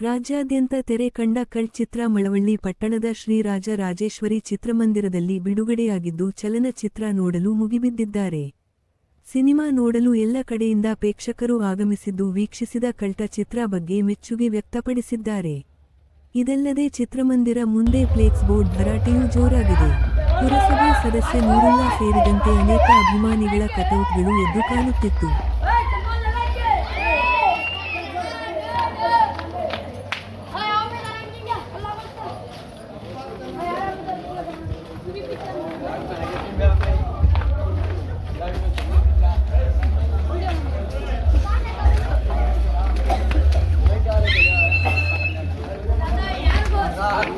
ರಾಜ್ಯಾದ್ಯಂತ ತೆರೆ ಕಂಡ ಕಳ್ ಚಿತ್ರ ಮಳವಳ್ಳಿ ಪಟ್ಟಣದ ಶ್ರೀರಾಜ ರಾಜೇಶ್ವರಿ ಚಿತ್ರಮಂದಿರದಲ್ಲಿ ಬಿಡುಗಡೆಯಾಗಿದ್ದು ಚಲನಚಿತ್ರ ನೋಡಲು ಮುಗಿಬಿದ್ದಿದ್ದಾರೆ. ಸಿನಿಮಾ ನೋಡಲು ಎಲ್ಲ ಕಡೆಯಿಂದ ಪ್ರೇಕ್ಷಕರು ಆಗಮಿಸಿದ್ದು ವೀಕ್ಷಿಸಿದ ಕಳ್ಟ ಚಿತ್ರ ಬಗ್ಗೆ ಮೆಚ್ಚುಗೆ ವ್ಯಕ್ತಪಡಿಸಿದ್ದಾರೆ. ಇದಲ್ಲದೆ ಚಿತ್ರಮಂದಿರ ಮುಂದೆ ಫ್ಲೇಕ್ಸ್ ಬೋರ್ಡ್ ಭರಾಟೆಯೂ ಜೋರಾಗಿದೆ. ಪುರಸಭೆ ಸದಸ್ಯ ನೂರುಲ್ಲಾ ಸೇರಿದಂತೆ ಅನೇಕ ಅಭಿಮಾನಿಗಳ ಕಟೌಟ್ಗಳು ಎದ್ದು ಕಾಣುತ್ತಿತ್ತು.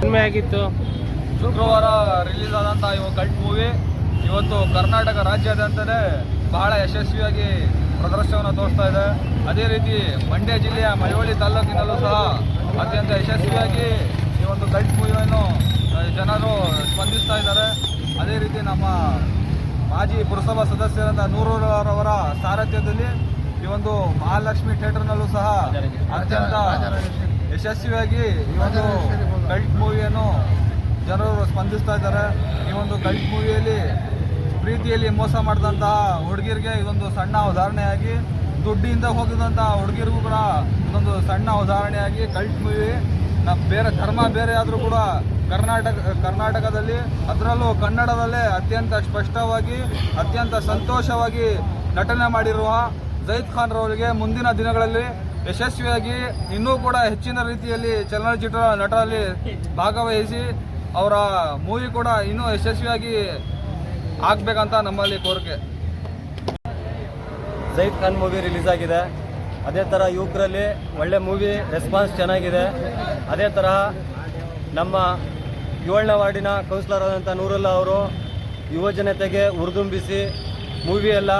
ಕಡಿಮೆ ಆಗಿತ್ತು. ಶುಕ್ರವಾರ ರಿಲೀಸ್ ಆದಂಥ ಇವು ಕಲ್ಟ್ ಮೂವಿ ಇವತ್ತು ಕರ್ನಾಟಕ ರಾಜ್ಯಾದ್ಯಂತಲೇ ಬಹಳ ಯಶಸ್ವಿಯಾಗಿ ಪ್ರದರ್ಶನವನ್ನು ತೋರಿಸ್ತಾ ಇದೆ. ಅದೇ ರೀತಿ ಮಂಡ್ಯ ಜಿಲ್ಲೆಯ ಮಳವಳ್ಳಿ ತಾಲೂಕಿನಲ್ಲೂ ಸಹ ಅತ್ಯಂತ ಯಶಸ್ವಿಯಾಗಿ ಈ ಒಂದು ಕಲ್ಟ್ ಮೂವಿಯನ್ನು ಜನರು ಸ್ಪಂದಿಸ್ತಾ ಇದ್ದಾರೆ. ಅದೇ ರೀತಿ ನಮ್ಮ ಮಾಜಿ ಪುರಸಭಾ ಸದಸ್ಯರಾದ ನೂರವರ ಸಾರಥ್ಯದಲ್ಲಿ ಈ ಒಂದು ಮಹಾಲಕ್ಷ್ಮಿ ಥಿಯೇಟರ್ನಲ್ಲೂ ಸಹ ಅತ್ಯಂತ ಯಶಸ್ವಿಯಾಗಿ ಈ ಒಂದು ಕಲ್ಟ್ ಮೂವಿಯನ್ನು ಜನರು ಸ್ಪಂದಿಸ್ತಾ ಇದ್ದಾರೆ. ಈ ಒಂದು ಕಲ್ಟ್ ಮೂವಿಯಲ್ಲಿ ಪ್ರೀತಿಯಲ್ಲಿ ಮೋಸ ಮಾಡಿದಂತಹ ಹುಡುಗಿರಿಗೆ ಇದೊಂದು ಸಣ್ಣ ಉದಾಹರಣೆಯಾಗಿ, ದುಡ್ಡಿಂದ ಹೋಗಿದಂತಹ ಹುಡುಗಿರಿಗೂ ಕೂಡ ಇದೊಂದು ಸಣ್ಣ ಉದಾಹರಣೆಯಾಗಿ ಕಲ್ಟ್ ಮೂವಿ. ನಮ್ಮ ಬೇರೆ ಧರ್ಮ ಬೇರೆ ಆದರೂ ಕೂಡ ಕರ್ನಾಟಕ, ಕರ್ನಾಟಕದಲ್ಲಿ, ಅದರಲ್ಲೂ ಕನ್ನಡದಲ್ಲೇ ಅತ್ಯಂತ ಸ್ಪಷ್ಟವಾಗಿ, ಅತ್ಯಂತ ಸಂತೋಷವಾಗಿ ನಟನೆ ಮಾಡಿರುವ ಜೈದ್ ಖಾನ್ ರವರಿಗೆ ಮುಂದಿನ ದಿನಗಳಲ್ಲಿ ಯಶಸ್ವಿಯಾಗಿ ಇನ್ನೂ ಕೂಡ ಹೆಚ್ಚಿನ ರೀತಿಯಲ್ಲಿ ಚಲನಚಿತ್ರ ನಟರಲ್ಲಿ ಭಾಗವಹಿಸಿ ಅವರ ಮೂವಿ ಕೂಡ ಇನ್ನೂ ಯಶಸ್ವಿಯಾಗಿ ಆಗಬೇಕಂತ ನಮ್ಮಲ್ಲಿ ಕೋರಿಕೆ. ಜೈದ್ ಖಾನ್ ಮೂವಿ ರಿಲೀಸ್ ಆಗಿದೆ. ಅದೇ ಥರ ಯುವಕರಲ್ಲಿ ಒಳ್ಳೆ ಮೂವಿ ರೆಸ್ಪಾನ್ಸ್ ಚೆನ್ನಾಗಿದೆ. ಅದೇ ತರಹ ನಮ್ಮ ಏಳನೇ ವಾರ್ಡಿನ ಕೌನ್ಸಿಲರ್ ಆದಂಥ ನೂರಲ್ಲ ಅವರು ಯುವ ಜನತೆಗೆ ಹುರಿದುಂಬಿಸಿ ಮೂವಿ ಎಲ್ಲ